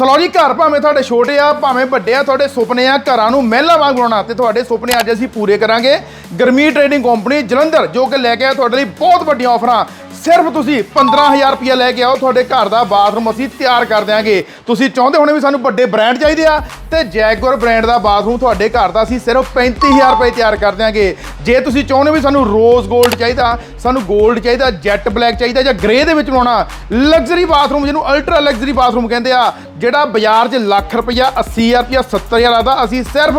ਸਲੌਰੀ ਘਰ ਭਾਵੇਂ ਤੁਹਾਡੇ ਛੋਟੇ ਆ, ਭਾਵੇਂ ਵੱਡੇ ਆ, ਤੁਹਾਡੇ ਸੁਪਨੇ ਆ, ਘਰਾਂ ਨੂੰ ਮਹਿਲਾ ਵਾਂਗ ਬਣਾਉਣਾ ਤੇ ਤੁਹਾਡੇ ਸੁਪਨੇ ਅੱਜ ਅਸੀਂ ਪੂਰੇ ਕਰਾਂਗੇ। ਗਰਮੀ ਟ੍ਰੇਡਿੰਗ ਕੰਪਨੀ ਜਲੰਧਰ, ਜੋ ਕਿ ਲੈ ਕੇ ਆ ਤੁਹਾਡੇ ਲਈ ਬਹੁਤ ਵੱਡੀਆਂ ਆਫਰਾਂ ਸਿਰਫ ਤੁਸੀਂ 15000 ਰੁਪਏ ਲੈ ਕੇ ਆਓ, ਤੁਹਾਡੇ ਘਰ ਦਾ ਬਾਥਰੂਮ ਅਸੀਂ ਤਿਆਰ ਕਰ ਦਿਆਂਗੇ। ਤੁਸੀਂ ਚਾਹੁੰਦੇ ਹੋਣੇ ਵੀ ਸਾਨੂੰ ਵੱਡੇ ਬ੍ਰਾਂਡ ਚਾਹੀਦੇ ਆ, ਤੇ ਜੈਗੁਆਰ ਬ੍ਰਾਂਡ ਦਾ ਬਾਥਰੂਮ ਤੁਹਾਡੇ ਘਰ ਦਾ ਅਸੀਂ ਸਿਰਫ 35000 ਰੁਪਏ ਤਿਆਰ ਕਰ ਦਿਆਂਗੇ। ਜੇ ਤੁਸੀਂ ਚਾਹੁੰਦੇ ਵੀ ਸਾਨੂੰ ਰੋਜ਼ 골ਡ ਚਾਹੀਦਾ, ਸਾਨੂੰ 골ਡ ਚਾਹੀਦਾ ਜੈਟ ਬਲੈਕ ਚਾਹੀਦਾ ਜਾਂ ਗ੍ਰੇ ਦੇ ਵਿੱਚ ਬਣਾਉਣਾ ਲਗਜ਼ਰੀ ਬਾਥਰੂਮ ਜਿਹਨੂੰ ਅਲਟਰਾ ਲਗਜ਼ਰੀ ਬਾਥਰੂਮ ਕਹਿੰਦੇ ਆ, ਜਿਹੜਾ ਬਾਜ਼ਾਰ 'ਚ ਲੱਖ ਰੁਪਈਆ 80000 ਰੁਪਈਆ 70000 ਆਦਾ, ਅਸੀਂ ਸਿਰਫ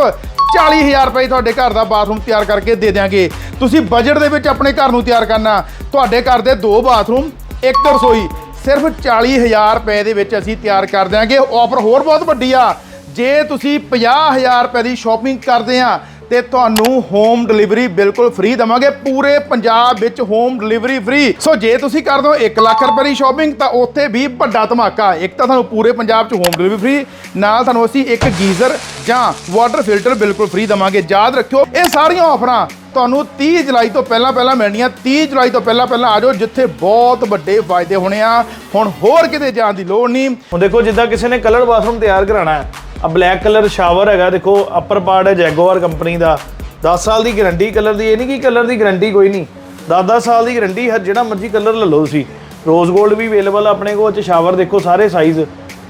40000 ਰੁਪਏ ਤੁਹਾਡੇ ਘਰ ਦਾ ਬਾਥਰੂਮ ਤਿਆਰ ਕਰਕੇ ਦੇ ਦਿਆਂਗੇ। ਤੁਸੀਂ ਬਜਟ ਦੇ ਵਿੱਚ ਆਪਣੇ ਘਰ ਨੂੰ ਤਿਆਰ ਕਰਨਾ। ਤੁਹਾਡੇ ਘਰ ਦੇ ਦੋ ਬਾਥਰੂਮ, ਇੱਕ ਰਸੋਈ। ਸਿਰਫ 40000 ਰੁਪਏ ਦੇ ਵਿੱਚ ਅਸੀਂ ਤਿਆਰ ਕਰ ਦਿਆਂਗੇ। ਆਫਰ ਹੋਰ ਬਹੁਤ ਵੱਡੀ ਆ। ਜੇ ਤੁਸੀਂ 50000 ਰੁਪਏ ਦੀ ਸ਼ਾਪਿੰਗ ਕਰਦੇ ਆ ਤੇ ਤੁਹਾਨੂੰ ਹੋਮ ਡਿਲੀਵਰੀ ਬਿਲਕੁਲ ਫ੍ਰੀ ਦਵਾਂਗੇ। ਪੂਰੇ ਪੰਜਾਬ ਵਿੱਚ ਹੋਮ ਡਿਲੀਵਰੀ ਫ੍ਰੀ ਸੋ ਜੇ ਤੁਸੀਂ ਕਰ ਦੋ 1 ਲੱਖ ਰੁਪਏ ਦੀ ਸ਼ਾਪਿੰਗ ਤਾਂ ਉੱਥੇ ਵੀ ਵੱਡਾ ਧਮਾਕਾ। ਇੱਕ ਤਾਂ ਤੁਹਾਨੂੰ ਪੂਰੇ ਪੰਜਾਬ 'ਚ ਹੋਮ ਡਿਲੀਵਰੀ ਫ੍ਰੀ ਨਾਲ ਤੁਹਾਨੂੰ ਅਸੀਂ ਇੱਕ ਗੀਜ਼ਰ ਜਾਂ ਵਾਟਰ ਫਿਲਟਰ ਬਿਲਕੁਲ ਫ੍ਰੀ ਦਵਾਂਗੇ। ਯਾਦ ਰੱਖਿਓ, ਇਹ ਸਾਰੀਆਂ ਆਫਰਾਂ ਤੁਹਾਨੂੰ 30 ਜੁਲਾਈ ਤੋਂ ਪਹਿਲਾਂ ਪਹਿਲਾਂ ਮਿਲਣੀਆਂ। 30 ਜੁਲਾਈ ਤੋਂ ਪਹਿਲਾਂ ਪਹਿਲਾਂ ਆ ਜਾਓ, ਜਿੱਥੇ ਬਹੁਤ ਵੱਡੇ ਫਾਇਦੇ ਹੋਣੇ ਆ। ਹੁਣ ਹੋਰ ਕਿਤੇ ਜਾਣ ਦੀ ਲੋੜ ਨਹੀਂ। ਹੁਣ ਦੇਖੋ, ਜਿੱਦਾਂ ਕਿਸੇ ਨੇ ਕਲਰ ਬਾਥਰੂਮ ਤਿਆਰ ਕਰਾਣਾ ਹੈ ਆ ਬਲੈਕ ਕਲਰ ਸ਼ਾਵਰ ਹੈਗਾ ਦੇਖੋ ਅਪਰ ਪਾਰਟ ਹੈ ਜੈਗੁਆਰ ਕੰਪਨੀ ਦਾ। 10 ਸਾਲ ਦੀ ਗਾਰੰਟੀ ਕਲਰ ਦੀ ਇਹ ਨਹੀਂ ਕਿ ਕਲਰ ਦੀ ਗਾਰੰਟੀ ਕੋਈ ਨਹੀਂ। 10-10 ਸਾਲ ਦੀ ਗਾਰੰਟੀ ਹੈ ਜਿਹੜਾ ਮਰਜ਼ੀ ਕਲਰ ਲੈ ਲਓ ਤੁਸੀਂ। ਰੋਜ਼ 골ਡ ਵੀ ਅਵੇਲੇਬਲ ਆਪਣੇ ਕੋਲ ਚ ਸ਼ਾਵਰ ਦੇਖੋ ਸਾਰੇ ਸਾਈਜ਼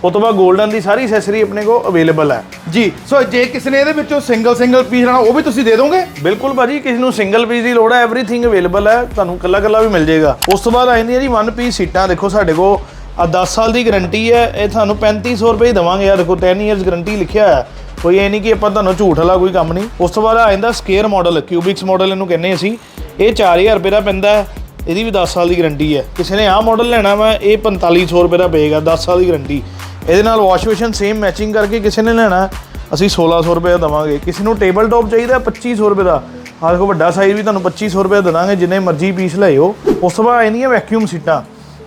ਉਹ ਤੋਂ ਬਾਅਦ 골ਡਨ ਦੀ ਸਾਰੀ ਐਕਸੈਸਰੀ ਆਪਣੇ ਕੋਲ ਅਵੇਲੇਬਲ ਹੈ ਜੀ ਸੋ ਜੇ ਕਿਸੇ ਨੇ ਇਹਦੇ ਵਿੱਚੋਂ ਸਿੰਗਲ ਸਿੰਗਲ ਪੀਸ ਲੈਣਾ ਉਹ ਵੀ ਤੁਸੀਂ ਦੇ ਦੋਗੇ? ਬਿਲਕੁਲ ਭਾਜੀ ਕਿਸੇ ਨੂੰ ਸਿੰਗਲ ਪੀਸ ਦੀ ਲੋੜ ਹੈ ਐਵਰੀਥਿੰਗ ਅਵੇਲੇਬਲ ਹੈ ਤੁਹਾਨੂੰ ਕੱਲਾ ਕੱਲਾ ਵੀ ਮਿਲ ਜਾਏਗਾ। ਉਸ ਤੋਂ ਬਾਅਦ ਆ ਜਾਂਦੀ ਹੈ ਜੀ ਵਨ ਪੀਸ ਸੀਟਾਂ ਦੇਖੋ ਸਾਡੇ ਕੋਲ ਆ 10 ਸਾਲ ਦੀ ਗਾਰੰਟੀ ਹੈ, ਇਹ ਤੁਹਾਨੂੰ 3500 ਰੁਪਏ ਹੀ ਦੇਵਾਂਗੇ। ਆ ਦੇਖੋ 10 ਇਅਰਸ ਗਾਰੰਟੀ ਲਿਖਿਆ ਹੋਇਆ ਕੋਈ ਇਹ ਨਹੀਂ ਕਿ ਆਪਾਂ ਤੁਹਾਨੂੰ ਝੂਠ ਵਾਲਾ ਕੋਈ ਕੰਮ ਨਹੀਂ। ਉਸ ਤੋਂ ਬਾਅਦ ਆ ਜਾਂਦਾ ਸਕੇਅਰ ਮਾਡਲ ਕਿਊਬਿਕਸ ਮਾਡਲ ਇਹਨੂੰ ਕਹਿੰਦੇ ਅਸੀਂ। ਇਹ 4000 ਰੁਪਏ ਦਾ ਪੈਂਦਾ ਹੈ, ਇਹਦੀ ਵੀ 10 ਸਾਲ ਦੀ ਗਾਰੰਟੀ ਹੈ। ਕਿਸੇ ਨੇ ਆਹ ਮਾਡਲ ਲੈਣਾ ਵਾ, ਇਹ 4500 ਰੁਪਏ ਦਾ ਪਏਗਾ 10 ਸਾਲ ਦੀ ਗਾਰੰਟੀ ਇਹਦੇ ਨਾਲ ਵਾਸ਼ ਬੇਸ਼ਨ ਸੇਮ ਮੈਚਿੰਗ ਕਰਕੇ ਕਿਸੇ ਨੇ ਲੈਣਾ, ਅਸੀਂ 1600 ਰੁਪਏ ਦਾ ਦਵਾਂਗੇ। ਕਿਸੇ ਨੂੰ ਟੇਬਲ ਟੌਪ ਚਾਹੀਦਾ 2500 ਰੁਪਏ ਦਾ। ਆਹ ਦੇਖੋ, ਵੱਡਾ ਸਾਈਜ਼ ਵੀ ਤੁਹਾਨੂੰ 2500 ਰੁਪਏ ਦਾ ਦਾਂਗੇ ਜਿੰਨੇ ਮਰਜ਼ੀ ਪੀਸ ਲਿਓ ਉਸ ਤੋਂ ਬਾਅਦ ਇਹਦੀਆਂ ਵੈਕਿਊਮ ਸੀਟਾਂ।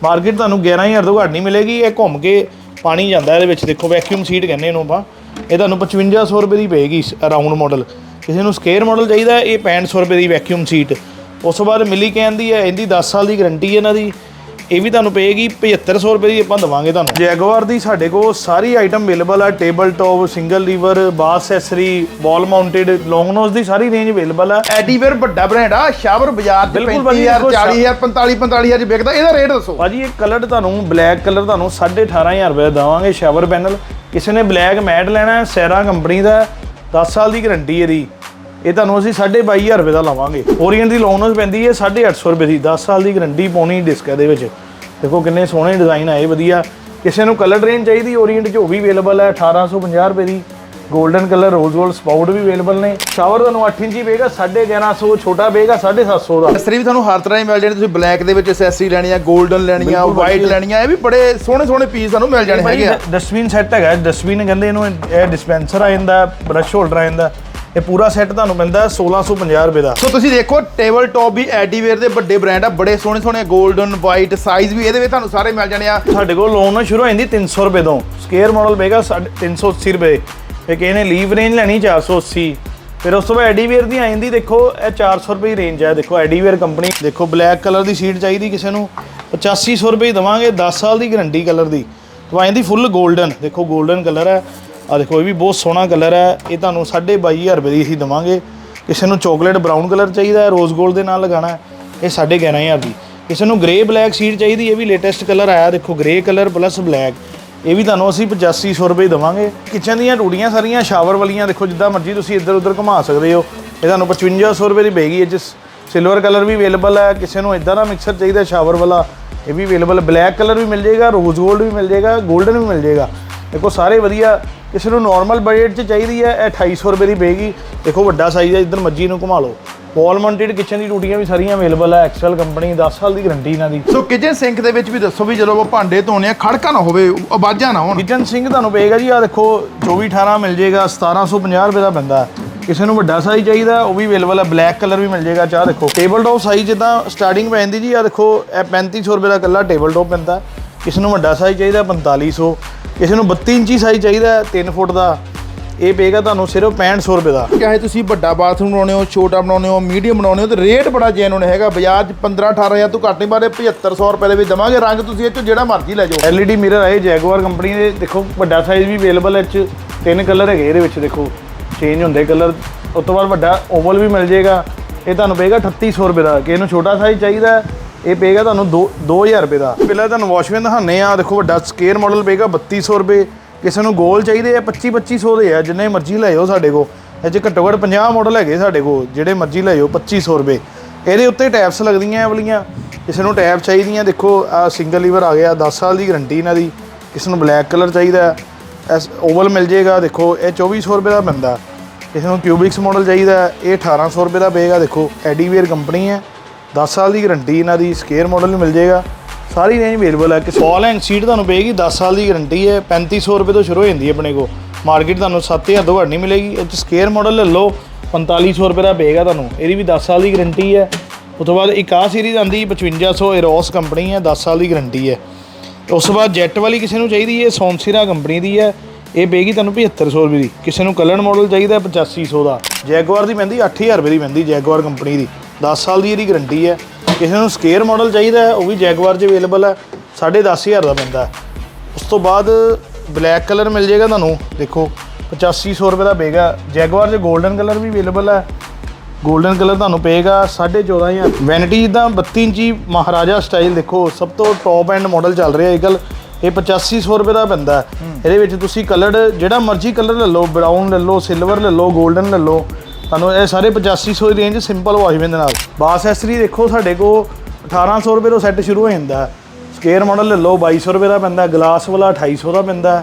ਮਾਰਕੀਟ ਤੁਹਾਨੂੰ 11000 ਤੋਂ ਘੱਟ ਨਹੀਂ ਮਿਲੇਗੀ, ਇਹ ਘੁੰਮ ਕੇ ਪਾਣੀ ਜਾਂਦਾ ਇਹਦੇ ਵਿੱਚ, ਦੇਖੋ ਵੈਕਿਊਮ ਸੀਟ ਕਹਿੰਦੇ ਇਹਨੂੰ ਆਪਾਂ। ਇਹ ਤੁਹਾਨੂੰ 5500 ਰੁਪਏ ਦੀ ਪਏਗੀ ਰਾਉਂਡ ਮਾਡਲ ਕਿਸੇ ਨੂੰ ਸਕੇਅਰ ਮਾਡਲ ਚਾਹੀਦਾ, ਇਹ 6500 ਰੁਪਏ ਦੀ ਵੈਕਿਊਮ ਸੀਟ ਉਸ ਤੋਂ ਬਾਅਦ ਮਿਲੀ ਕਹਿੰਦੀ ਹੈ, ਇਹਦੀ 10 ਸਾਲ ਦੀ ਗਾਰੰਟੀ ਹੈ ਇਹਨਾਂ ਦੀ। ਇਹ ਵੀ ਤੁਹਾਨੂੰ ਪਏਗੀ 7500 ਰੁਪਏ ਦੀ ਆਪਾਂ ਦਵਾਂਗੇ ਤੁਹਾਨੂੰ। ਜੈਗੁਆਰ ਦੀ ਸਾਡੇ ਕੋਲ ਸਾਰੀ ਆਈਟਮ ਅਵੇਲੇਬਲ ਆ ਟੇਬਲ ਟੌਪ ਸਿੰਗਲ ਲੀਵਰ ਬਾਸ ਐਸਰੀ ਵਾਲ ਮਾਊਂਟਡ ਲੌਂਗ ਨੋਜ਼ ਦੀ ਸਾਰੀ ਰੇਂਜ ਅਵੇਲੇਬਲ ਆ। ਐਡੀਵੇਅਰ ਵੱਡਾ ਬ੍ਰਾਂਡ ਆ ਸ਼ਾਵਰ ਬਾਜ਼ਾਰ ਭਾਜੀ, 35000 ਦੇਖੋ 40000 45 45000 'ਚ ਵਿਕਦਾ ਇਹਦਾ ਰੇਟ ਦੱਸੋ। ਭਾਜੀ ਇਹ ਕਲਰ ਤੁਹਾਨੂੰ ਬਲੈਕ ਕਲਰ ਤੁਹਾਨੂੰ 18500 ਰੁਪਏ ਦਾ ਦਵਾਂਗੇ ਸ਼ਾਵਰ ਪੈਨਲ ਕਿਸੇ ਨੇ ਬਲੈਕ ਮੈਟ ਲੈਣਾ ਹੈ ਸੈਰਾ ਕੰਪਨੀ ਦਾ ਹੈ, 10 ਸਾਲ ਦੀ ਗਾਰੰਟੀ ਇਹਦੀ। ਇਹ ਤੁਹਾਨੂੰ ਅਸੀਂ 22500 ਰੁਪਏ ਦਾ ਲਾਵਾਂਗੇ। ਓਰੀਐਂਟ ਦੀ ਲੋਨਸ ਪੈਂਦੀ ਹੈ 850 ਰੁਪਏ ਦੀ 10 ਸਾਲ ਦੀ ਗਾਰੰਟੀ ਪਾਉਣੀ ਡਿਸਕ ਇਹਦੇ ਵਿੱਚ। ਦੇਖੋ ਕਿੰਨੇ ਸੋਹਣੇ ਡਿਜ਼ਾਈਨ ਆਏ ਵਧੀਆ। ਕਿਸੇ ਨੂੰ ਕਲਰ ਰੇਂਜ ਚਾਹੀਦੀ ਓਰੀਐਂਟ 'ਚ ਉਹ ਵੀ ਅਵੇਲੇਬਲ ਹੈ 1850 ਰੁਪਏ ਦੀ। Golden colour rose gold spout ਵੀ ਅਵੇਲੇਬਲ ਨੇ। ਸ਼ਾਵਰ ਤੁਹਾਨੂੰ 8 ਇੰਚੀ ਪਏਗਾ 1150 ਛੋਟਾ ਪਏਗਾ 750 ਦਾ। ਐਸਰੀ ਵੀ ਤੁਹਾਨੂੰ ਹਰ ਤਰ੍ਹਾਂ ਹੀ ਮਿਲ ਜਾਣੀ ਤੁਸੀਂ ਬਲੈਕ ਦੇ ਵਿੱਚ ਐਸੈਸਰੀ ਲੈਣੀ ਆ 골ਡਨ ਲੈਣੀ ਆ ਵਾਈਟ ਲੈਣੀ ਆ ਇਹ ਵੀ ਬੜੇ ਸੋਹਣੇ ਸੋਹਣੇ ਪੀਸ ਤੁਹਾਨੂੰ ਮਿਲ ਜਾਣੇ ਹੈਗੇ ਆ। ਡਸਟਬਿਨ ਸੈੱਟ ਹੈਗਾ ਡਸਟਬਿਨ ਕਹਿੰਦੇ ਇਹਨੂੰ ਇਹ ਡਿਸਪੈਂਸਰ ਆ ਜਾਂਦਾ ਬ੍ਰਸ਼ ਹੋਲਡਰ ਆ ਜਾਂਦਾ। ਇਹ ਪੂਰਾ ਸੈੱਟ ਤੁਹਾਨੂੰ ਮਿਲਦਾ 1650 ਰੁਪਏ ਦਾ। ਸੋ ਤੁਸੀਂ ਦੇਖੋ ਟੇਬਲ ਟੌਪ ਵੀ ਐਡੀਵੇਅਰ ਦੇ ਵੱਡੇ ਬ੍ਰਾਂਡ ਆ ਬੜੇ ਸੋਹਣੇ ਸੋਹਣੇ ਗੋਲਡਨ ਵਾਈਟ ਸਾਈਜ਼ ਵੀ ਇਹਦੇ ਵਿੱਚ ਤੁਹਾਨੂੰ ਸਾਰੇ ਮਿਲ ਜਾਣੇ ਆ। ਸਾਡੇ ਕੋਲ ਲੋਨ ਨਾਲ ਸ਼ੁਰੂ ਹੋ ਜਾਂਦੀ 300 ਰੁਪਏ ਤੋਂ। ਸਕੇਅਰ ਮਾਡਲ ਪਏਗਾ 380 ਰੁਪਏ। ਫਿਰ ਕਿਸੇ ਨੇ ਲੀਵ ਰੇਂਜ ਲੈਣੀ 480 ਫਿਰ ਉਸ ਤੋਂ ਬਾਅਦ ਐਡੀਵੇਅਰ ਦੀ ਆ ਜਾਂਦੀ ਦੇਖੋ ਇਹ 400 ਰੁਪਏ ਦੀ ਰੇਂਜ ਹੈ ਦੇਖੋ ਐਡੀਵੇਅਰ ਕੰਪਨੀ ਦੇਖੋ ਬਲੈਕ ਕਲਰ ਦੀ ਸੀਟ ਚਾਹੀਦੀ ਕਿਸੇ ਨੂੰ। 8500 ਰੁਪਏ ਦਵਾਂਗੇ 10 ਸਾਲ ਦੀ ਗਰੰਟੀ ਕਲਰ ਦੀ। ਤੋਂ ਆ ਜਾਂਦੀ ਫੁੱਲ ਗੋਲਡਨ ਦੇਖੋ ਗੋਲਡਨ ਕਲਰ ਹੈ ਆ ਦੇਖੋ, ਇਹ ਵੀ ਬਹੁਤ ਸੋਹਣਾ ਕਲਰ ਹੈ। ਇਹ ਤੁਹਾਨੂੰ 22500 ਰੁਪਏ ਦੀ ਅਸੀਂ ਦਵਾਂਗੇ। ਕਿਸੇ ਨੂੰ ਚਾਕਲੇਟ ਬਰਾਊਨ ਕਲਰ ਚਾਹੀਦਾ ਹੈ ਰੋਜ਼ 골ਡ ਦੇ ਨਾਲ ਲਗਾਣਾ ਹੈ, ਇਹ 11500 ਦੀ। ਕਿਸੇ ਨੂੰ ਗ੍ਰੇ ਬਲੈਕ ਸ਼ੀਟ ਚਾਹੀਦੀ, ਇਹ ਵੀ ਲੇਟੈਸਟ ਕਲਰ ਆਇਆ। ਦੇਖੋ ਗ੍ਰੇ ਕਲਰ ਪਲੱਸ ਬਲੈਕ ਇਹ ਵੀ ਤੁਹਾਨੂੰ ਅਸੀਂ 8500 ਰੁਪਏ ਦਵਾਂਗੇ। ਕਿਚਨ ਦੀਆਂ ਟੂੜੀਆਂ ਸਾਰੀਆਂ ਸ਼ਾਵਰ ਵਾਲੀਆਂ, ਦੇਖੋ, ਜਿੱਦਾਂ ਮਰਜ਼ੀ ਤੁਸੀਂ ਇੱਧਰ ਉੱਧਰ ਘੁਮਾ ਸਕਦੇ ਹੋ। ਇਹ ਤੁਹਾਨੂੰ 5500 ਰੁਪਏ ਦੀ ਪਏਗੀ। ਇਹ ਜਿਸ ਸਿਲਵਰ ਕਲਰ ਵੀ ਅਵੇਲੇਬਲ ਹੈ। ਕਿਸੇ ਨੂੰ ਇਦਾਂ ਦਾ ਮਿਕਸਰ ਚਾਹੀਦਾ ਸ਼ਾਵਰ ਵਾਲਾ, ਇਹ ਵੀ ਅਵੇਲੇਬਲ ਬਲੈਕ ਕਲਰ ਵੀ ਮਿਲ ਜਾਏਗਾ ਰੋਜ਼ 골ਡ ਵੀ ਮਿਲ ਜਾਏਗਾ 골ਡਨ ਵੀ ਮਿਲ ਜਾਏਗਾ। ਦੇਖੋ, ਸਾਰੇ ਵਧੀਆ ਕਿਸੇ ਨੂੰ ਨਾਰਮਲ ਬਜਟ 'ਚ ਚਾਹੀਦੀ ਹੈ ਇਹ 2800 ਰੁਪਏ ਦੀ ਪਏਗੀ। ਦੇਖੋ ਵੱਡਾ ਸਾਈਜ਼ ਹੈ ਇੱਧਰ ਮੱਜੀ ਨੂੰ ਘੁਮਾ ਲਓ। ਵਾਲ ਮਾਊਂਟਡ ਕਿਚਨ ਦੀ ਟੂਟੀਆਂ ਵੀ ਸਾਰੀਆਂ ਅਵੇਲੇਬਲ ਹੈ ਐਕਸਲ ਕੰਪਨੀ 10 ਸਾਲ ਦੀ ਗਾਰੰਟੀ ਇਹਨਾਂ ਦੀ। ਸੋ ਕਿਚਨ ਸਿੰਕ ਦੇ ਵਿੱਚ ਵੀ ਦੱਸੋ ਵੀ ਜਦੋਂ ਉਹ ਭਾਂਡੇ ਧੋਣੇ ਆ ਖੜਕਾ ਨਾ ਹੋਵੇ ਆਵਾਜ਼ਾਂ ਨਾ ਹੋਣ। ਕਿਚਨ ਸਿੰਕ ਤੁਹਾਨੂੰ ਪਏਗਾ ਜੀ ਆ ਦੇਖੋ 24 18 ਮਿਲ ਜਾਏਗਾ 1750 ਰੁਪਏ ਦਾ ਪੈਂਦਾ। ਹੈ। ਕਿਸੇ ਨੂੰ ਵੱਡਾ ਸਾਈਜ਼ ਚਾਹੀਦਾ ਉਹ ਵੀ ਅਵੇਲੇਬਲ ਹੈ ਬਲੈਕ ਕਲਰ ਵੀ ਮਿਲ ਜਾਏਗਾ ਚਾਹ ਦੇਖੋ। ਟੇਬਲ ਟੌਪ ਸਾਈਜ਼ ਜਿੱਦਾਂ ਸਟਾਰਟਿੰਗ ਪੈ ਜਾਂਦੀ ਜੀ ਆ ਦੇਖੋ ਇਹ 3500 ਰੁਪਏ ਦਾ ਇਕੱਲਾ ਟੇਬਲ ਟੌਪ ਪੈਂਦਾ। ਕਿਸੇ ਨੂੰ ਵੱਡਾ ਸਾਈਜ਼ ਚਾਹੀਦਾ 4500 ਕਿਸੇ ਨੂੰ 32 ਇੰਚੀ ਸਾਈਜ਼ ਚਾਹੀਦਾ 3 ਫੁੱਟ ਦਾ। ਇਹ ਪਏਗਾ ਤੁਹਾਨੂੰ ਸਿਰਫ 6500 ਰੁਪਏ ਦਾ। ਚਾਹੇ ਤੁਸੀਂ ਵੱਡਾ ਬਾਥਰੂਮ ਬਣਾਉਣੇ ਹੋ ਛੋਟਾ ਬਣਾਉਣੇ ਹੋ ਮੀਡੀਅਮ ਬਣਾਉਣੇ ਹੋ ਤੇ ਰੇਟ ਬੜਾ ਜੈਨੂਨ ਹੈਗਾ। ਬਾਜ਼ਾਰ 'ਚ 15 18000 ਤੋਂ ਘੱਟ ਨਹੀਂ ਬਾਰੇ 7500 ਰੁਪਏ ਦੇ ਵਿੱਚ ਦਵਾਂਗੇ। ਰੰਗ ਤੁਸੀਂ ਇਹ ਚੋਂ ਜਿਹੜਾ ਮਰਜ਼ੀ ਲੈ ਜਾਓ। LED ਮਿਰਰ ਆਏ ਜੈਗੁਆਰ ਕੰਪਨੀ ਦੇ ਦੇਖੋ ਵੱਡਾ ਸਾਈਜ਼ ਵੀ ਅਵੇਲੇਬਲ ਹੈ 'ਚ ਤਿੰਨ ਕਲਰ ਹੈਗੇ ਇਹਦੇ ਵਿੱਚ ਦੇਖੋ। ਚੇਂਜ ਹੁੰਦੇ ਕਲਰ ਉਸ ਤੋਂ ਬਾਅਦ ਵੱਡਾ ਓਵਲ ਵੀ ਮਿਲ ਜਾਏਗਾ। ਇਹ ਤੁਹਾਨੂੰ ਪਏਗਾ 3800 ਰੁਪਏ ਦਾ। ਕਿ ਇਹਨੂੰ ਛੋਟਾ ਸਾਈਜ਼ ਚਾਹੀਦਾ ਇਹ ਪਏਗਾ ਤੁਹਾਨੂੰ 2 2000 ਰੁਪਏ ਦਾ। ਪਹਿਲਾਂ ਤੁਹਾਨੂੰ ਵਾਸ਼ਵੇਨ ਦਿਖਾਉਂਦੇ ਆ ਦੇਖੋ ਵੱਡਾ ਸਕੇਅਰ ਮਾਡਲ ਪਏਗਾ 3200 ਰੁਪਏ। ਕਿਸੇ ਨੂੰ ਗੋਲ ਚਾਹੀਦੇ ਆ 25 2500 ਦੇ ਆ। ਜਿੰਨੇ ਮਰਜ਼ੀ ਲੈ ਜਾਓ ਸਾਡੇ ਕੋਲ। ਇਹ 'ਚ ਘੱਟੋ ਘੱਟ 50 ਮਾਡਲ ਹੈਗੇ ਸਾਡੇ ਕੋਲ ਜਿਹੜੇ ਮਰਜ਼ੀ ਲੈ ਜਾਓ 2500 ਰੁਪਏ। ਇਹਦੇ ਉੱਤੇ ਟੈਪਸ ਲੱਗਦੀਆਂ ਇਹ ਵਾਲੀਆਂ। ਕਿਸੇ ਨੂੰ ਟੈਪ ਚਾਹੀਦੀਆਂ। ਦੇਖੋ ਆ ਸਿੰਗਲ ਲੀਵਰ ਆ ਗਿਆ 10 ਸਾਲ ਦੀ ਗਾਰੰਟੀ ਇਹਨਾਂ ਦੀ। ਕਿਸੇ ਨੂੰ ਬਲੈਕ ਕਲਰ ਚਾਹੀਦਾ। ਐਸ ਓਵਲ ਮਿਲ ਜਾਏਗਾ ਦੇਖੋ ਇਹ 2400 ਰੁਪਏ ਦਾ ਬੰਦਾ। ਕਿਸੇ ਨੂੰ ਕਿਊਬਿਕਸ ਮਾਡਲ ਚਾਹੀਦਾ ਹੈ, ਇਹ 1800 ਰੁਪਏ ਦਾ ਪਏਗਾ। ਦੇਖੋ ਐਡੀਵੇਅਰ ਕੰਪਨੀ ਹੈ। 10 ਸਾਲ ਦੀ ਗਾਰੰਟੀ ਇਹਨਾਂ ਦੀ ਸਕੇਅਰ ਮਾਡਲ ਨੂੰ ਮਿਲ ਜਾਏਗਾ। ਸਾਰੀ ਰੇਂਜ ਅਵੇਲੇਬਲ ਹੈ। ਕਿ ਫਾਲ ਐਂਡ ਸੀਟ ਤੁਹਾਨੂੰ ਪਏਗੀ 10 ਸਾਲ ਦੀ ਗਾਰੰਟੀ ਹੈ। 3500 ਰੁਪਏ ਤੋਂ ਸ਼ੁਰੂ ਹੋ ਜਾਂਦੀ ਹੈ ਆਪਣੇ ਕੋ ਮਾਰਕੀਟ ਤੁਹਾਨੂੰ 7000 ਤੋਂ ਘੱਟ ਨਹੀਂ ਮਿਲੇਗੀ। ਇਹ ਸਕੇਅਰ ਮਾਡਲ ਲੈ ਲਓ 4500 ਰੁਪਏ ਦਾ ਪਏਗਾ ਤੁਹਾਨੂੰ। ਇਹਦੀ ਵੀ 10 ਸਾਲ ਦੀ ਗਾਰੰਟੀ ਹੈ। ਉਸ ਤੋਂ ਬਾਅਦ ਇੱਕ ਆਹ ਸੀਰੀਜ਼ ਆਂਦੀ 5500 에ਰੋਸ ਕੰਪਨੀ ਹੈ 10 ਸਾਲ ਦੀ ਗਾਰੰਟੀ ਹੈ। ਉਸ ਤੋਂ ਬਾਅਦ ਜੈਟ ਵਾਲੀ ਕਿਸੇ ਨੂੰ ਚਾਹੀਦੀ ਹੈ ਸੌਂਸੀਰਾ ਕੰਪਨੀ ਦੀ ਹੈ। ਇਹ ਪਏਗੀ ਤੁਹਾਨੂੰ 7500 ਰੁਪਏ ਦੀ। ਕਿਸੇ ਨੂੰ ਕਲਰ ਮਾਡਲ ਚਾਹੀਦਾ ਹੈ 8500 ਦਾ। ਜੈਗੁਆਰ ਦੀ ਪੈਂਦੀ 8000 ਰੁਪਏ ਦੀ ਪੈਂਦੀ ਜੈਗੁਆਰ ਕੰਪਨੀ ਦੀ। 10 ਸਾਲ ਦੀ ਇਹਦੀ ਗਰੰਟੀ ਹੈ ਕਿਸੇ ਨੂੰ ਸਕੇਅਰ ਮਾਡਲ ਚਾਹੀਦਾ ਉਹ ਵੀ ਜੈਗਵਾਰ 'ਚ ਅਵੇਲੇਬਲ ਹੈ 10500 ਦਾ ਪੈਂਦਾ ਉਸ ਤੋਂ ਬਾਅਦ ਬਲੈਕ ਕਲਰ ਮਿਲ ਜਾਏਗਾ ਤੁਹਾਨੂੰ ਦੇਖੋ 8500 ਰੁਪਏ ਦਾ ਪਏਗਾ। ਜੈਗਵਾਰ 'ਚ 골ਡਨ ਕਲਰ ਵੀ ਅਵੇਲੇਬਲ ਹੈ। 골ਡਨ ਕਲਰ ਤੁਹਾਨੂੰ ਪਏਗਾ 14500 ਵੈਨਿਟੀ ਦਾ 32 ਇੰਚੀ ਮਹਾਰਾਜਾ ਸਟਾਈਲ ਦੇਖੋ ਸਭ ਤੋਂ ਟੌਪ ਐਂਡ ਮਾਡਲ ਚੱਲ ਰਿਹਾ ਅੱਜਕੱਲ ਇਹ 8500 ਰੁਪਏ ਦਾ ਪੈਂਦਾ ਇਹਦੇ ਵਿੱਚ ਤੁਸੀਂ ਕਲਰਡ ਜਿਹੜਾ ਮਰਜ਼ੀ ਕਲਰ ਲੈ ਲਓ ਬਰਾਊਨ ਲੈ ਲਓ ਸਿਲਵਰ ਲੈ ਲਓ 골ਡਨ ਲੈ ਲਓ ਤੁਹਾਨੂੰ ਇਹ ਸਾਰੇ 8500 ਦੀ ਰੇਂਜ ਸਿੰਪਲ ਵਾਸ਼ਮੈਨ ਦੇ ਨਾਲ। ਬਾਸ ਐਸਰੀ ਦੇਖੋ ਸਾਡੇ ਕੋਲ 1800 ਰੁਪਏ ਤੋਂ ਸੈੱਟ ਸ਼ੁਰੂ ਹੋ ਜਾਂਦਾ ਸਕੇਅਰ ਮਾਡਲ ਲੈ ਲਓ 2200 ਰੁਪਏ ਦਾ ਪੈਂਦਾ ਗਲਾਸ ਵਾਲਾ 2800 ਦਾ ਪੈਂਦਾ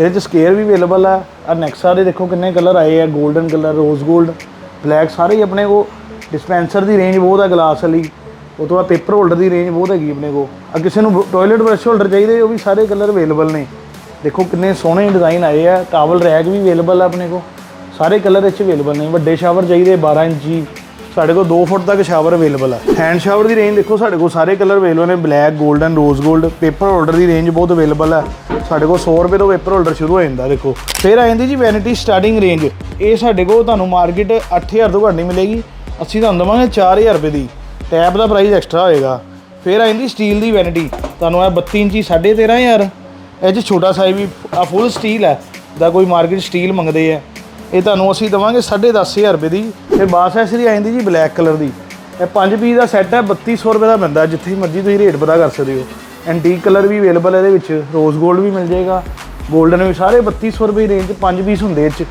ਇਹਦੇ ਚ ਸਕੇਅਰ ਵੀ ਅਵੇਲੇਬਲ ਹੈ। ਆ ਨੈਕਸਾ ਦੇ ਦੇਖੋ ਕਿੰਨੇ ਕਲਰ ਆਏ ਆ 골ਡਨ ਕਲਰ ਰੋਜ਼ 골ਡ ਬਲੈਕ ਸਾਰੇ ਹੀ ਆਪਣੇ ਕੋ ਡਿਸਪੈਂਸਰ ਦੀ ਰੇਂਜ ਬਹੁਤ ਹੈ ਗਲਾਸ ਵਾਲੀ। ਉਹ ਤੋਂ ਬਾਅਦ ਪੇਪਰ ਹੋਲਡਰ ਦੀ ਰੇਂਜ ਬਹੁਤ ਹੈਗੀ ਆਪਣੇ ਕੋ ਆ ਕਿਸੇ ਨੂੰ ਟਾਇਲਟ ਬ੍ਰਸ਼ ਹੋਲਡਰ ਚਾਹੀਦੇ, ਉਹ ਵੀ ਸਾਰੇ ਕਲਰ ਅਵੇਲੇਬਲ ਨੇ। ਦੇਖੋ ਕਿੰਨੇ ਸੋਹਣੇ ਡਿਜ਼ਾਈਨ ਆਏ ਆ। ਟਾਵਲ ਰੈਕ ਵੀ ਅਵੇਲੇਬਲ ਆ ਆਪਣੇ ਕੋ ਸਾਰੇ ਕਲਰ ਇੱਥੇ ਅਵੇਲੇਬਲ ਨੇ। ਵੱਡੇ ਸ਼ਾਵਰ ਚਾਹੀਦੇ 12 ਇੰਚੀ। ਸਾਡੇ ਕੋਲ 2 ਫੁੱਟ ਤੱਕ ਸ਼ਾਵਰ ਅਵੇਲੇਬਲ ਹੈ ਹੈਂਡ ਸ਼ਾਵਰ ਦੀ ਰੇਂਜ ਦੇਖੋ, ਸਾਡੇ ਕੋਲ ਸਾਰੇ ਕਲਰ ਅਵੇਲੇਬਲ ਨੇ। ਬਲੈਕ 골ਡਨ ਰੋਜ਼ 골ਡ ਪੇਪਰ ਹੋਲਡਰ ਦੀ ਰੇਂਜ ਬਹੁਤ ਅਵੇਲੇਬਲ ਹੈ ਸਾਡੇ ਕੋਲ 100 ਰੁਪਏ ਤੋਂ ਪੇਪਰ ਹੋਲਡਰ ਸ਼ੁਰੂ ਹੋ ਜਾਂਦਾ, ਦੇਖੋ। ਫਿਰ ਆ ਜਾਂਦੀ ਜੀ ਵੈਨਿਟੀ ਸਟਾਰਟਿੰਗ ਰੇਂਜ ਇਹ ਸਾਡੇ ਕੋਲ ਤੁਹਾਨੂੰ ਮਾਰਕੀਟ 8000 ਤੋਂ ਘੱਟ ਨਹੀਂ ਮਿਲੇਗੀ। ਅਸੀਂ ਤੁਹਾਨੂੰ ਦਵਾਂਗੇ 4000 ਰੁਪਏ ਦੀ। ਟੈਪ ਦਾ ਪ੍ਰਾਈਸ ਐਕਸਟਰਾ ਹੋਏਗਾ। ਫਿਰ ਆ ਜਾਂਦੀ ਸਟੀਲ ਦੀ ਵੈਨਿਟੀ ਤੁਹਾਨੂੰ ਇਹ 32 ਇੰਚੀ 13500 ਇਹ 'ਚ ਛੋਟਾ ਸਾਈਜ਼ ਵੀ ਆ ਫੁੱਲ ਸਟੀਲ ਹੈ ਦਾ ਕੋਈ ਮਾਰਕੀਟ ਸਟੀਲ ਮੰਗਦੇ ਆ। ਇਹ ਤੁਹਾਨੂੰ ਅਸੀਂ ਦਵਾਂਗੇ 10500 ਰੁਪਏ ਦੀ। ਫਿਰ ਬਾਸ ਐਸਰੀ ਆ ਜਾਂਦੀ ਜੀ ਬਲੈਕ ਕਲਰ ਦੀ। ਇਹ 5 ਪੀਸ ਦਾ ਸੈੱਟ ਹੈ 3200 ਰੁਪਏ ਦਾ ਮਿਲਦਾ ਜਿੱਥੇ ਮਰਜ਼ੀ ਤੁਸੀਂ ਰੇਟ ਪਤਾ ਕਰ ਸਕਦੇ ਹੋ। ਐਂਟੀਕ ਕਲਰ ਵੀ ਅਵੇਲੇਬਲ ਹੈ ਇਹਦੇ ਵਿੱਚ ਰੋਜ਼ 골ਡ ਵੀ ਮਿਲ ਜਾਏਗਾ। 골ਡਨ ਵੀ ਸਾਰੇ 3200 ਰੁਪਏ ਰੇਂਜ 'ਚ 5 ਪੀਸ ਹੁੰਦੇ ਇਹ 'ਚ।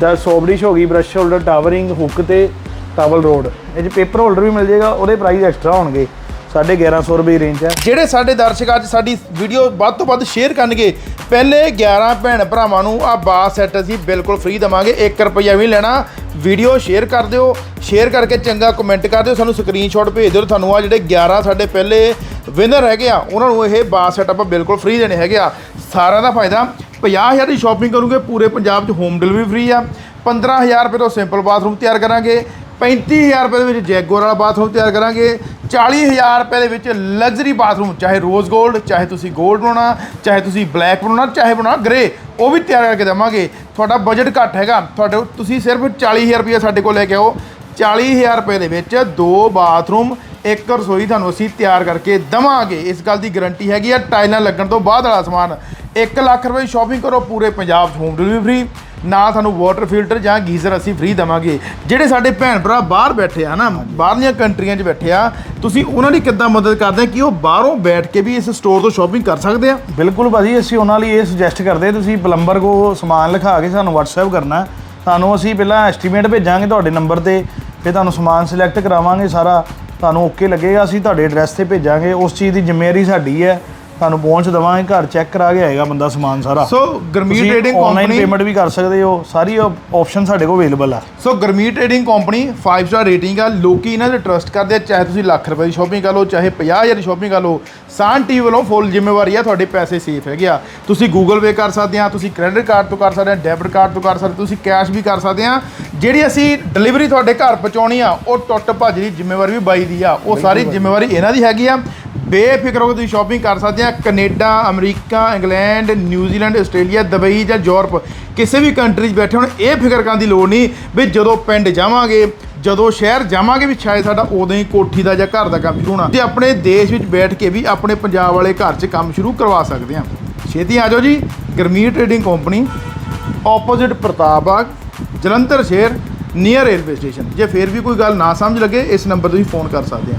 ਦਾ ਸੋਬਰਿਸ਼ ਹੋ ਗਈ brush holder towel ring hook ਤੇ ਟਾਵਲ ਰੋਡ ਇਹ 'ਚ ਪੇਪਰ ਹੋਲਡਰ ਵੀ ਮਿਲ ਜਾਏਗਾ, ਉਹਦੇ ਪ੍ਰਾਈਸ ਐਕਸਟਰਾ ਹੋਣਗੇ। 1150 ਰੁਪਏ ਰੇਂਜ ਹੈ। ਜਿਹੜੇ ਸਾਡੇ ਦਰਸ਼ਕ ਅੱਜ ਸਾਡੀ ਵੀਡੀਓ ਵੱਧ ਤੋਂ ਵੱਧ ਸ਼ੇਅਰ ਕਰਨਗੇ, ਪਹਿਲੇ 11 ਭੈਣ ਭਰਾਵਾਂ ਨੂੰ ਆ ਬਾਸ ਸੈੱਟ ਅਸੀਂ ਬਿਲਕੁਲ ਫ੍ਰੀ ਦਵਾਂਗੇ। 1 ਰੁਪਈਆ ਵੀ ਲੈਣਾ। ਵੀਡੀਓ ਸ਼ੇਅਰ ਕਰ ਦਿਓ। ਸ਼ੇਅਰ ਕਰਕੇ ਚੰਗਾ ਕਮੈਂਟ ਕਰ ਦਿਓ। ਸਾਨੂੰ ਸਕਰੀਨਸ਼ਾਟ ਭੇਜ ਦਿਓ। ਤੁਹਾਨੂੰ ਆ ਜਿਹੜੇ 11 ਸਾਡੇ ਪਹਿਲੇ ਵਿਨਰ ਹੈਗੇ ਆ, ਉਹਨਾਂ ਨੂੰ ਇਹ ਬਾਸ ਸੈੱਟ ਆਪਾਂ ਬਿਲਕੁਲ ਫ੍ਰੀ ਦੇਣੇ ਹੈਗੇ ਆ। ਸਾਰਿਆਂ ਦਾ ਫਾਇਦਾ। 50000 ਦੀ ਸ਼ਾਪਿੰਗ ਕਰੋਗੇ, ਪੂਰੇ ਪੰਜਾਬ 'ਚ ਹੋਮ ਡਿਲੀਵਰੀ ਫ੍ਰੀ ਆ 15000 ਰੁਪਏ ਤੋਂ ਸਿੰਪਲ ਬਾਥਰੂਮ ਤਿਆਰ ਕਰਾਂਗੇ। 35000 ਰੁਪਏ ਦੇ ਵਿੱਚ ਜੈਗੋਰ ਵਾਲਾ ਬਾਥਰੂਮ ਤਿਆਰ ਕਰਾਂਗੇ। 40000 ਰੁਪਏ ਦੇ ਵਿੱਚ ਲਗਜ਼ਰੀ ਬਾਥਰੂਮ, ਚਾਹੇ ਰੋਜ਼ 골ਡ ਚਾਹੇ ਤੁਸੀਂ 골ਡ ਬਣਾਉਣਾ, ਚਾਹੇ ਤੁਸੀਂ ਬਲੈਕ ਬਣਾਉਣਾ, ਚਾਹੇ ਬਣਾਉਣਾ ਗ੍ਰੇ ਉਹ ਵੀ ਤਿਆਰ ਕਰਕੇ ਦੇਵਾਂਗੇ। ਤੁਹਾਡਾ ਬਜਟ ਘੱਟ ਹੈਗਾ। ਤੁਹਾਡੇ ਤੁਸੀਂ ਸਿਰਫ 40000 ਰੁਪਏ ਸਾਡੇ ਕੋਲ ਲੈ ਕੇ ਆਓ। 40000 ਰੁਪਏ ਦੇ ਵਿੱਚ ਦੋ ਬਾਥਰੂਮ, ਇੱਕ ਰਸੋਈ ਤੁਹਾਨੂੰ ਅਸੀਂ ਤਿਆਰ ਕਰਕੇ ਦਵਾਂਗੇ। ਇਸ ਗੱਲ ਦੀ ਗਾਰੰਟੀ ਹੈਗੀ ਆ ਟਾਈਲਾਂ ਲੱਗਣ ਤੋਂ ਬਾਅਦ ਵਾਲਾ ਸਮਾਨ। 1 ਲੱਖ ਰੁਪਏ ਦੀ ਸ਼ਾਪਿੰਗ ਕਰੋ, ਪੂਰੇ ਪੰਜਾਬ 'ਚ ਹੋਮ ਡਿਲੀਵਰੀ ਫ੍ਰੀ ਨਾ ਤੁਹਾਨੂੰ ਵਾਟਰ ਫਿਲਟਰ ਜਾਂ ਗੀਜ਼ਰ ਅਸੀਂ ਫ੍ਰੀ ਦਵਾਂਗੇ। ਜਿਹੜੇ ਸਾਡੇ ਭੈਣ ਭਰਾ ਬਾਹਰ ਬੈਠੇ ਆ ਨਾ ਬਾਹਰਲੀਆਂ ਕੰਟਰੀਆਂ 'ਚ ਬੈਠੇ ਆ, ਤੁਸੀਂ ਉਹਨਾਂ ਦੀ ਕਿੱਦਾਂ ਮਦਦ ਕਰਦੇ ਕਿ ਉਹ ਬਾਹਰੋਂ ਬੈਠ ਕੇ ਵੀ ਇਸ ਸਟੋਰ ਤੋਂ ਸ਼ਾਪਿੰਗ ਕਰ ਸਕਦੇ ਆ? ਬਿਲਕੁਲ ਭਾਜੀ, ਅਸੀਂ ਉਹਨਾਂ ਲਈ ਇਹ ਸੁਜੈਸਟ ਕਰਦੇ ਤੁਸੀਂ ਪਲੰਬਰ ਕੋ ਸਮਾਨ ਲਿਖਾ ਕੇ ਸਾਨੂੰ WhatsApp ਕਰਨਾ। ਤੁਹਾਨੂੰ ਅਸੀਂ ਪਹਿਲਾਂ ਐਸਟੀਮੇਟ ਭੇਜਾਂਗੇ ਤੁਹਾਡੇ ਨੰਬਰ ਤੇ, ਫਿਰ ਤੁਹਾਨੂੰ ਸਮਾਨ ਸਿਲੈਕਟ ਕਰਾਵਾਂਗੇ ਸਾਰਾ। ਤੁਹਾਨੂੰ ਓਕੇ ਲੱਗੇਗਾ, ਅਸੀਂ ਤੁਹਾਡੇ ਐਡਰੈਸ ਤੇ ਭੇਜਾਂਗੇ। ਉਸ ਚੀਜ਼ ਦੀ ਜ਼ਿੰਮੇਵਾਰੀ ਸਾਡੀ ਹੈ। ਤੁਹਾਨੂੰ ਪਹੁੰਚ ਦੇਵਾਂਗੇ ਘਰ ਚੈੱਕ ਕਰਾ ਕੇ ਆਏਗਾ ਬੰਦਾ ਸਮਾਨ ਸਾਰਾ। So Gurmeet trading online company payment ਵੀ ਕਰ ਸਕਦੇ ਹੋ ਸਾਰੀ ਆਪਸ਼ਨ ਸਾਡੇ ਕੋਲ ਅਵੇਲੇਬਲ ਆ। So Gurmeet trading company 5 star rating ਆ ਲੋਕੀ ਇਹਨਾਂ ਤੇ ਟਰਸਟ ਕਰਦੇ ਆ ਚਾਹੇ ਤੁਸੀਂ ਲੱਖ ਰੁਪਏ ਦੀ ਸ਼ਾਪਿੰਗ ਕਰ ਲਓ ਚਾਹੇ 50000 ਦੀ ਸ਼ਾਪਿੰਗ ਕਰ ਲਓ ਸਾਨ ਟੀ ਵੱਲੋਂ ਫੁੱਲ ਜ਼ਿੰਮੇਵਾਰੀ ਆ ਤੁਹਾਡੇ ਪੈਸੇ ਸੇਫ ਹੈਗੇ ਆ। ਤੁਸੀਂ ਗੂਗਲ ਪੇ ਕਰ ਸਕਦੇ ਆ ਤੁਸੀਂ ਕ੍ਰੈਡਿਟ ਕਾਰਡ ਤੋਂ ਕਰ ਸਕਦੇ ਆ ਡੈਬਿਟ ਕਾਰਡ ਤੋਂ ਕਰ ਸਕਦੇ ਤੁਸੀਂ ਕੈਸ਼ ਵੀ ਕਰ ਸਕਦੇ ਆ। ਜਿਹੜੀ ਅਸੀਂ ਡਿਲੀਵਰੀ ਤੁਹਾਡੇ ਘਰ ਪਹੁੰਚਾਉਣੀ ਆ ਉਹ ਟੁੱਟ ਭੱਜ ਦੀ ਜ਼ਿੰਮੇਵਾਰੀ ਵੀ ਬਾਈ ਦੀ ਆ ਉਹ ਸਾਰੀ ਜ਼ਿੰਮੇਵਾਰੀ ਇਹਨਾਂ ਦੀ ਹੈਗੀ ਆ। ਬੇਫਿਕਰ ਹੋ ਕੇ ਤੁਸੀਂ ਸ਼ਾਪਿੰਗ ਕਰ ਸਕਦੇ ਆ। Canada, America, England New Zealand Australia, Dubai ਜਾਂ ਯੂਰਪ। ਕਿਸੇ ਵੀ ਕੰਟਰੀ 'ਚ ਬੈਠੇ ਹੁਣ, ਇਹ ਫਿਕਰ ਕਰਨ ਦੀ ਲੋੜ ਨਹੀਂ ਵੀ ਜਦੋਂ ਪਿੰਡ ਜਾਵਾਂਗੇ, ਜਦੋਂ ਸ਼ਹਿਰ ਜਾਵਾਂਗੇ ਵੀ ਸ਼ਾਇਦ ਸਾਡਾ ਉਦੋਂ ਹੀ ਕੋਠੀ ਦਾ ਜਾਂ ਘਰ ਦਾ ਕੰਮ ਸ਼ੁਰੂ ਹੋਣਾ। ਤੇ ਆਪਣੇ ਦੇਸ਼ ਵਿੱਚ ਬੈਠ ਕੇ ਵੀ ਆਪਣੇ ਪੰਜਾਬ ਵਾਲੇ ਘਰ 'ਚ ਕੰਮ ਸ਼ੁਰੂ ਕਰਵਾ ਸਕਦੇ ਆ। ਛੇਤੀ ਆ ਜਾਓ ਜੀ। Gurmeet trading company opposite Pratap Bagh, Jalandhar ਸ਼ਹਿਰ ਨੀਅਰ ਰੇਲਵੇ ਸਟੇਸ਼ਨ ਜੇ ਫੇਰ ਵੀ ਕੋਈ ਗੱਲ ਨਾ ਸਮਝ ਲੱਗੇ, ਇਸ ਨੰਬਰ ਤੇ ਤੁਸੀਂ ਫੋਨ ਕਰ ਸਕਦੇ ਆ।